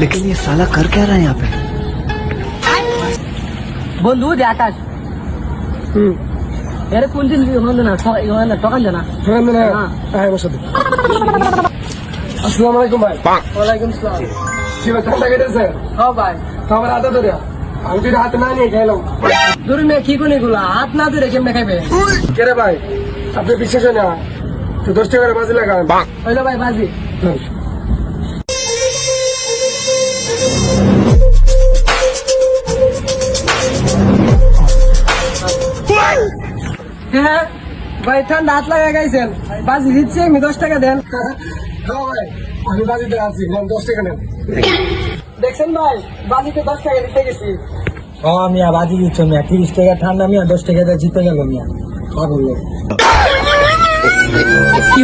लेकिन ये साला कर क्या रहा है यहाँ पे বন্ধু যে আকাশ হুম এর কোন দিন হলো না ইয়ে টকান জানা শোনেন না হ্যাঁ। হ্যাঁ আমার সাথে আসসালামু আলাইকুম ভাই ওয়ালাইকুম সালাম কি ভাই ঠান্ডা কেটেছে হ্যাঁ ভাই তো আমার হাতে ধরে আমি তো এটা হাতে না নিয়ে খাইলাম ধরু মেয়ে কি কোন এগুলা হাত না ধরে কেমনে খাইবে কে রে ভাই আপনি বিশ্বাস হয় না তো দশ টাকা করে বাজি লাগান হইলো ভাই বাজি হ্যাঁ? ভাই ঠান্ডা হাত লাগা গাইছেন। বাজি দিচ্ছি আমি দশ টাকা দেন। হ্যাঁ ভাই আমি বাজিতে আছি নেন দশ টাকা নেন। দেখছেন ভাই বাজিতে দশ টাকা দিতে গেছি। ও মিয়া বাজি দিচ্ছ মিয়া তিরিশ টাকা ঠান্ডা মিয়া দশ টাকা জিতে গেল মিয়া। হ্যাঁ বলল? কি